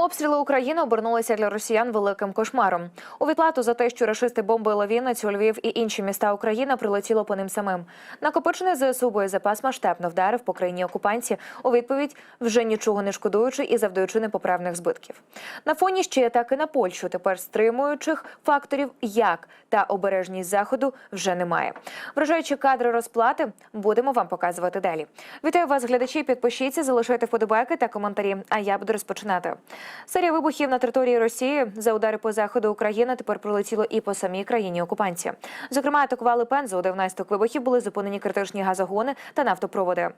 Обстріли України обернулися для росіян великим кошмаром. У відплату за те, що рашисти бомбили Вінницю, Львів і інші міста України, прилетіло по ним самим. Накопичений ЗСУ боєзапас масштабно вдарив по країні окупанці у відповідь, вже нічого не шкодуючи і завдаючи непоправних збитків. На фоні ще атаки на Польщу, тепер стримуючих факторів як та обережність заходу вже немає. Вражаючі кадри розплати будемо вам показувати далі. Вітаю вас, глядачі. Підпишіться, залишайте вподобайки та коментарі. А я буду розпочинати. Серія вибухів на території Росії за удари по заходу України тепер прилетіло і по самій країні окупанці. Зокрема, атакували Пензу, де внаслідок вибухів були зупинені критичні газогони та нафтопроводи.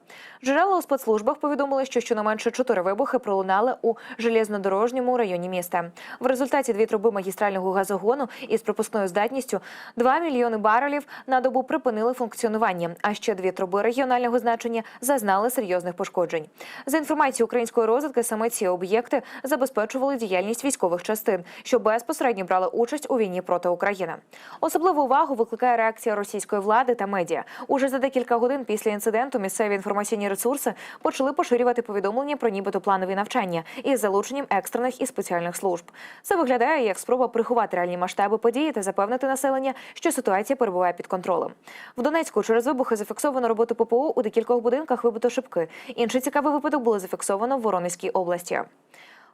Джерела у спецслужбах повідомили, що щонайменше чотири вибухи пролунали у железнодорожньому районі міста. В результаті дві труби магістрального газогону із пропускною здатністю 2 мільйони барелів на добу припинили функціонування. А ще дві труби регіонального значення зазнали серйозних пошкоджень. За інформацією української розвідки, саме ці об'єкти забезпечували діяльність військових частин, що безпосередньо брали участь у війні проти України. Особливу увагу викликає реакція російської влади та медіа. Уже за декілька годин після інциденту місцеві інформаційні ресурси почали поширювати повідомлення про нібито планові навчання із залученням екстрених і спеціальних служб. Це виглядає як спроба приховати реальні масштаби події та запевнити населення, що ситуація перебуває під контролем. В Донецьку через вибухи зафіксовано роботу ППО у декількох будинках вибито шибки. Інший цікавий випадок було зафіксовано в Воронезькій області.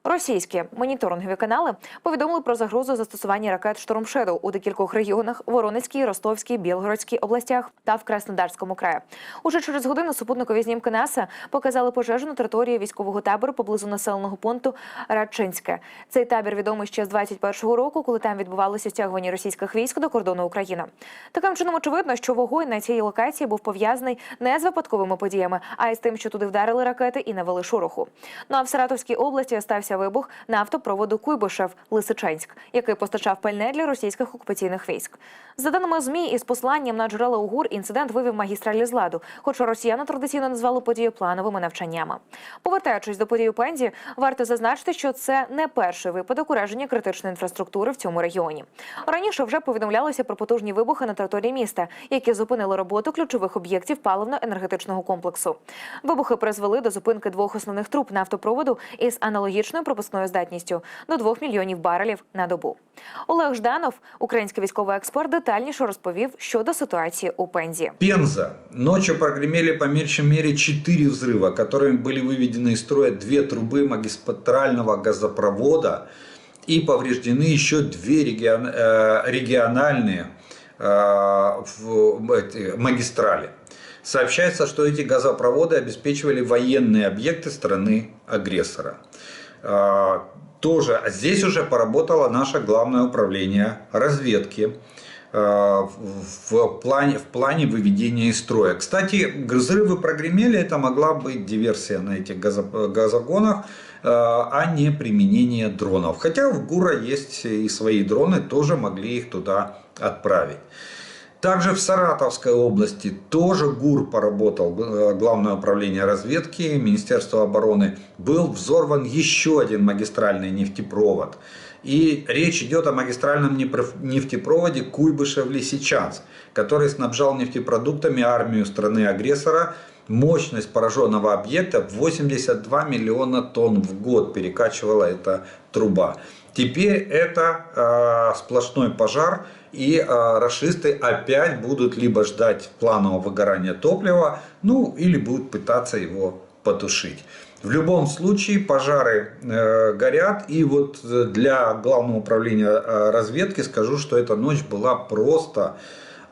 Російські моніторингові канали повідомили про загрозу застосування ракет «Шторм Шедоу» у декількох регіонах Воронезькій, Ростовській, Білгородській областях та в Краснодарському краї. Уже через годину супутникові знімки НАСА показали пожежу на території військового табору поблизу населеного пункту Радчинське. Цей табір відомий ще з 21-го року, коли там відбувалося стягування російських військ до кордону України. Таким чином, очевидно, що вогонь на цій локації був пов'язаний не з випадковими подіями, а й з тим, що туди вдарили ракети і навели шороху. Ну а в Саратовській області стався вибух нафтопроводу Куйбишев Лисичанськ, який постачав пальне для російських окупаційних військ. За даними змі із посланням на джерела УГУР, інцидент вивів магістралі з ладу, хоча росіяни традиційно назвали подію плановими навчаннями. Повертаючись до подій у Пензі, варто зазначити, що це не перший випадок ураження критичної інфраструктури в цьому регіоні. Раніше вже повідомлялося про потужні вибухи на території міста, які зупинили роботу ключових об'єктів паливно-енергетичного комплексу. Вибухи призвели до зупинки двох основних труб нафтопроводу із аналогічною пропускною здатністю до 2 мільйонів барелів на добу. Олег Жданов, український військовий експерт, детальніше розповів щодо ситуації у Пензі. Пенза. Ночью прогремели по меньшей мере 4 взрыва, которыми были выведены из строя две трубы магистрального газопровода и повреждены еще две регион- э, региональные э, в- эти магистрали. Сообщается, что эти газопроводы обеспечивали военные объекты страны-агрессора. Э, Тоже а здесь уже поработало наше главное управление разведки э, в плане, в плане выведения из строя. Кстати, взрывы прогремели, это могла быть диверсия на этих газо- газогонах, а не применение дронов. Хотя в ГУРа есть и свои дроны, тоже могли их туда отправить. Также в Саратовской области тоже ГУР поработал, э, Главное управление разведки, Министерство обороны. Был взорван еще один магистральный нефтепровод. И речь идет о магистральном нефтепроводе Куйбышев-Лисичанск, который снабжал нефтепродуктами армию страны-агрессора. Мощность пораженного объекта 82 миллиона тонн в год перекачивала эта труба. Теперь это э, сплошной пожар, и э, расисты опять будут либо ждать планового выгорания топлива, ну или будут пытаться его потушить. В любом случае пожары э, горят, и вот э, для главного управления э, разведки скажу, что эта ночь была просто,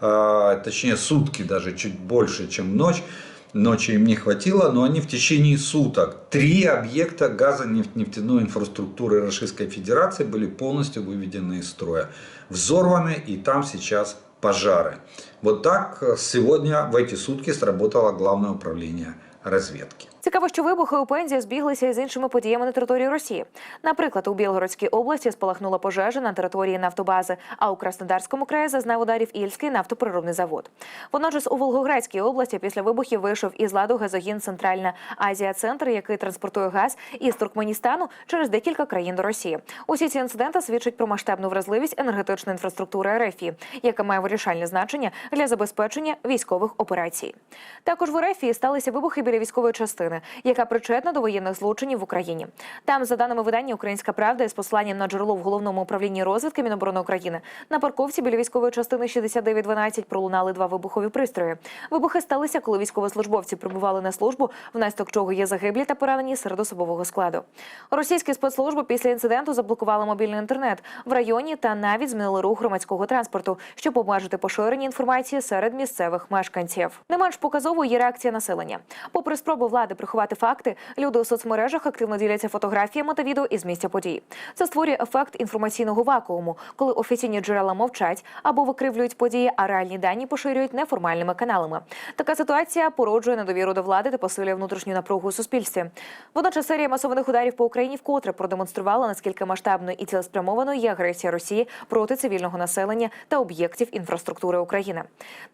э, точнее сутки даже чуть больше, чем ночь. Ночи им не хватило, но они в течение суток, три объекта газонефтяной инфраструктуры Российской Федерации были полностью выведены из строя, взорваны, и там сейчас пожары. Вот так э, сегодня в эти сутки сработало Главное управление разведки. Цікаво, що вибухи у Пензі збіглися із іншими подіями на території Росії. Наприклад, у Білгородській області спалахнула пожежа на території нафтобази, а у Краснодарському краї зазнав ударів Ільський нафтоприробний завод. Водночас у Волгоградській області після вибухів вийшов із ладу газогін Центральна Азія Центр, який транспортує газ із Туркменістану через декілька країн до Росії. Усі ці інциденти свідчать про масштабну вразливість енергетичної інфраструктури РФ, яка має вирішальне значення для забезпечення військових операцій. Також в РФ сталися вибухи біля військової частини. України, яка причетна до воєнних злочинів в Україні. Там, за даними видання Українська Правда, із посланням на джерело в головному управлінні розвідки Міноборони України на парковці біля військової частини 6912 пролунали два вибухові пристрої. Вибухи сталися, коли військовослужбовці прибували на службу, внаслідок чого є загиблі та поранені серед особового складу. Російські спецслужби після інциденту заблокували мобільний інтернет в районі та навіть змінили рух громадського транспорту, щоб обмежити поширення інформації серед місцевих мешканців. Не менш показовою є реакція населення. Попри спробу влади приховати факти, люди у соцмережах активно діляться фотографіями та відео із місця події. Це створює ефект інформаційного вакууму, коли офіційні джерела мовчать або викривлюють події, а реальні дані поширюють неформальними каналами. Така ситуація породжує недовіру до влади та посилює внутрішню напругу у суспільстві. Водночас серія масованих ударів по Україні вкотре продемонструвала наскільки масштабною і цілеспрямованою є агресія Росії проти цивільного населення та об'єктів інфраструктури України.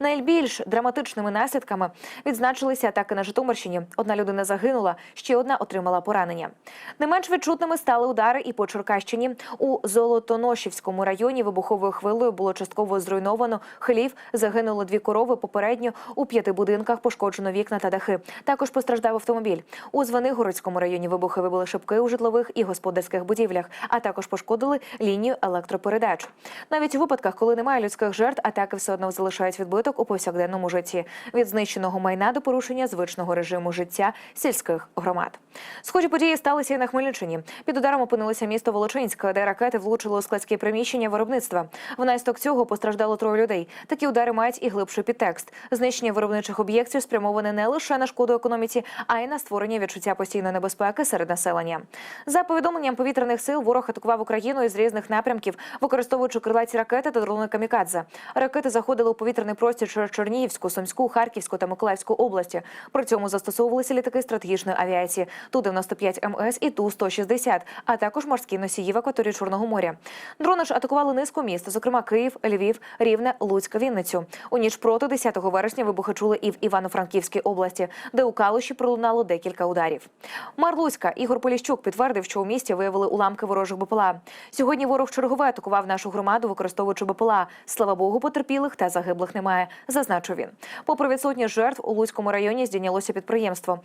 Найбільш драматичними наслідками відзначилися атаки на Житомирщині. Одна людина загинула, ще одна отримала поранення. Не менш відчутними стали удари і по Черкащині. У Золотоношівському районі вибуховою хвилею було частково зруйновано хлів. Загинули дві корови. Попередньо у п'яти будинках пошкоджено вікна та дахи. Також постраждав автомобіль. У Звенигородському районі вибухи вибили шибки у житлових і господарських будівлях, а також пошкодили лінію електропередач. Навіть у випадках, коли немає людських жертв, атаки все одно залишають відбиток у повсякденному житті від знищеного майна до порушення звичного режиму життя сільських громад. Схожі події сталися і на Хмельниччині. Під ударом опинилося місто Волочинське, де ракети влучили у складські приміщення виробництва. Внаслідок цього постраждало троє людей. Такі удари мають і глибший підтекст. Знищення виробничих об'єктів спрямоване не лише на шкоду економіці, а й на створення відчуття постійної небезпеки серед населення. За повідомленням повітряних сил, ворог атакував Україну із різних напрямків, використовуючи крилаті ракети та дрони камікадзе. Ракети заходили у повітряний простір через Чернігівську, Сумську, Харківську та Миколаївську області. При цьому застосовувалися літаки стратегічної авіації Ту-95 МС і Ту-160, а також морські носії в акваторії Чорного моря. Дрони ж атакували низку міст, зокрема Київ, Львів, Рівне, Луцьк, Вінницю. У ніч проти 10 вересня вибухи чули і в Івано-Франківській області, де у Калуші пролунало декілька ударів. Мер Луцька Ігор Поліщук підтвердив, що у місті виявили уламки ворожих БПЛА. Сьогодні ворог чергове атакував нашу громаду, використовуючи БПЛА. Слава Богу, потерпілих та загиблих немає, зазначив він. Попри відсутність жертв, у Луцькому районі здійнялося підприємство.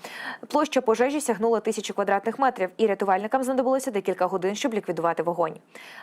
Площа пожежі сягнула тисячі квадратних метрів, і рятувальникам знадобилося декілька годин, щоб ліквідувати вогонь.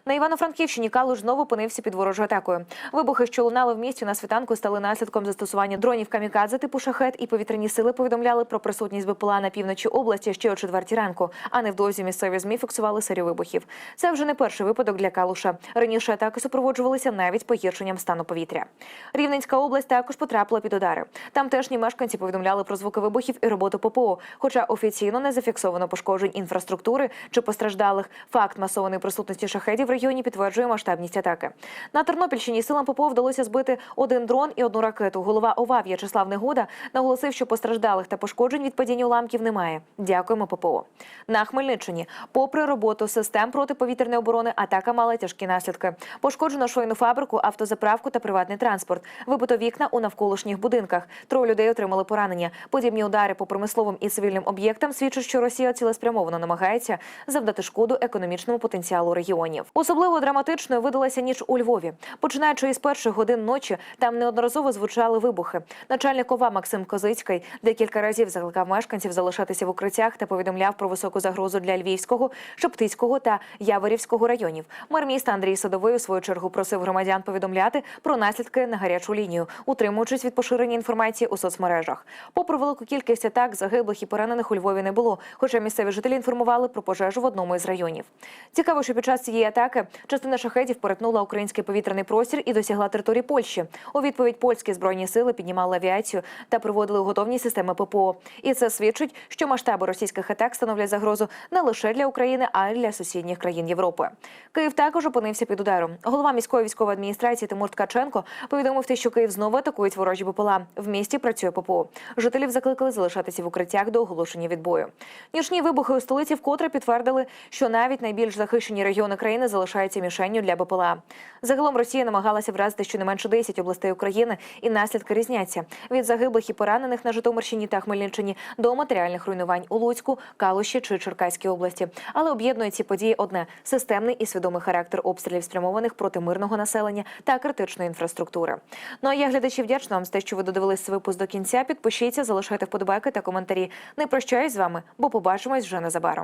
На Івано-Франківщині Калуш знову опинився під ворожою атакою. Вибухи, що лунали в місті на світанку, стали наслідком застосування дронів камікадзе типу шахет, і повітряні сили повідомляли про присутність БПЛА на півночі області ще о четвертій ранку. А невдовзі місцеві змі фіксували серію вибухів. Це вже не перший випадок для Калуша. Раніше атаки супроводжувалися навіть погіршенням стану повітря. Рівненська область також потрапила під удари. Тамтешні мешканці повідомляли про звуки вибухів і роботу ППО, хоча офіційно не зафіксовано пошкоджень інфраструктури чи постраждалих. Факт масованої присутності шахедів в регіоні підтверджує масштабність атаки. На Тернопільщині силам ППО вдалося збити один дрон і одну ракету. Голова ОВА В'ячеслав Негода наголосив, що постраждалих та пошкоджень від падіння уламків немає. Дякуємо ППО. На Хмельниччині, попри роботу систем протиповітряної оборони, атака мала тяжкі наслідки. Пошкоджено швейну фабрику, автозаправку та приватний транспорт. Вибито вікна у навколишніх будинках. Троє людей отримали поранення. Подібні удари по промисловим і цивільним об'єктам свідчать, що Росія цілеспрямовано намагається завдати шкоду економічному потенціалу регіонів. Особливо драматичною видалася ніч у Львові. Починаючи із перших годин ночі, там неодноразово звучали вибухи. Начальник ОВА Максим Козицький декілька разів закликав мешканців залишатися в укриттях та повідомляв про високу загрозу для Львівського, Шептицького та Яворівського районів. Мер міста Андрій Садовий у свою чергу просив громадян повідомляти про наслідки на гарячу лінію, утримуючись від поширення інформації у соцмережах. Попри велику кількість атак, загиблих і поранених у Львові не було. Хоча місцеві жителі інформували про пожежу в одному із районів. Цікаво, що під час цієї атаки частина шахедів перетнула український повітряний простір і досягла території Польщі. У відповідь польські збройні сили піднімали авіацію та приводили у готовність системи ППО. І це свідчить, що масштаби російських атак становлять загрозу не лише для України, а й для сусідніх країн Європи. Київ також опинився під ударом. Голова міської військової адміністрації Тимур Ткаченко повідомив, що Київ знову атакують ворожі БПЛА. В місті працює ППО. Жителів закликали залишатися в укриттях до оголошення відбою. Нічні вибухи у столиці вкотре підтвердили, що навіть найбільш захищені регіони країни залишаються мішенню для БПЛА. Загалом Росія намагалася вразити щонайменше 10 областей України, і наслідки різняться від загиблих і поранених на Житомирщині та Хмельниччині до матеріальних руйнувань у Луцьку, Калуші чи Черкаській області. Але об'єднує ці події одне системний і свідомий характер обстрілів, спрямованих проти мирного населення та критичної інфраструктури. Ну а я глядачі вдячна вам за те, що ви додивились випуск до кінця. Підпишіться, залишайте вподобайки та коментарі. Не прощаюсь з вами, бо побачимось вже незабаром.